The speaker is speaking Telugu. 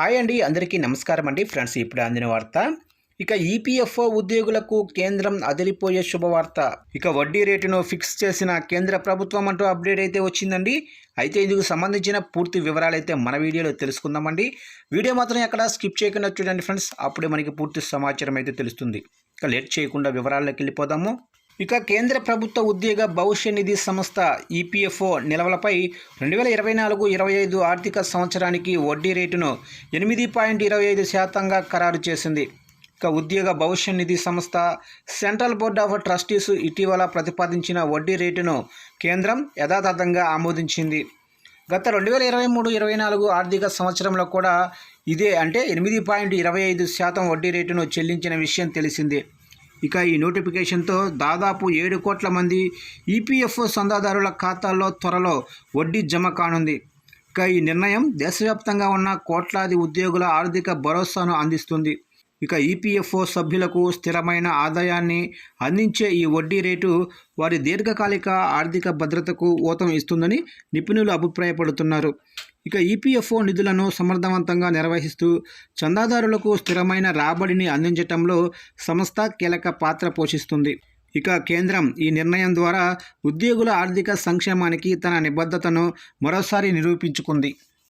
హాయ్ అండి అందరికీ నమస్కారం అండి. ఫ్రెండ్స్ ఇప్పుడు అందిన వార్త. ఇక ఈపీఎఫ్ఓ ఉద్యోగులకు కేంద్రం అదిరిపోయే శుభవార్త. ఇక వడ్డీ రేటును ఫిక్స్ చేసిన కేంద్ర ప్రభుత్వం అంటూ అప్డేట్ అయితే వచ్చిందండి. అయితే ఇందుకు సంబంధించిన పూర్తి వివరాలు అయితే మన వీడియోలో తెలుసుకుందామండి. వీడియో మాత్రం ఎక్కడ స్కిప్ చేయకుండా చూడండి ఫ్రెండ్స్. అప్పుడే మనకి పూర్తి సమాచారం అయితే తెలుస్తుంది. ఇక లేట్ చేయకుండా వివరాల్లోకి వెళ్ళిపోదాము. ఇక కేంద్ర ప్రభుత్వ ఉద్యోగ భవిష్య నిధి సంస్థ ఈపీఎఫ్ఓ నిల్వలపై రెండు వేల ఇరవై నాలుగు ఇరవై ఐదు ఆర్థిక సంవత్సరానికి వడ్డీ రేటును ఎనిమిది పాయింట్ ఇరవై ఐదు శాతంగా ఖరారు చేసింది. ఇక ఉద్యోగ భవిష్య నిధి సంస్థ సెంట్రల్ బోర్డ్ ఆఫ్ ట్రస్టీస్ ఇటీవల ప్రతిపాదించిన వడ్డీ రేటును కేంద్రం యథాతథంగా ఆమోదించింది. గత రెండు వేల ఇరవై మూడు ఇరవై నాలుగు ఆర్థిక సంవత్సరంలో కూడా ఇదే అంటే ఎనిమిది పాయింట్ ఇరవై ఐదు శాతం వడ్డీ రేటును చెల్లించిన విషయం తెలిసిందే. ఇక ఈ నోటిఫికేషన్తో దాదాపు ఏడు కోట్ల మంది ఈపీఎఫ్ఓ చందాదారుల ఖాతాల్లో త్వరలో వడ్డీ జమ కానుంది. ఇక ఈ నిర్ణయం దేశవ్యాప్తంగా ఉన్న కోట్లాది ఉద్యోగుల ఆర్థిక భరోసాను అందిస్తుంది. ఇక ఈపీఎఫ్ఓ సభ్యులకు స్థిరమైన ఆదాయాన్ని అందించే ఈ వడ్డీ రేటు వారి దీర్ఘకాలిక ఆర్థిక భద్రతకు ఊతం ఇస్తుందని నిపుణులు అభిప్రాయపడుతున్నారు. ఇక ఈపీఎఫ్ఓ నిధులను సమర్థవంతంగా నిర్వహిస్తూ చందాదారులకు స్థిరమైన రాబడిని అందించటంలో సంస్థ కీలక పాత్ర పోషిస్తుంది. ఇక కేంద్రం ఈ నిర్ణయం ద్వారా ఉద్యోగుల ఆర్థిక సంక్షేమానికి తన నిబద్ధతను మరోసారి నిరూపించుకుంది.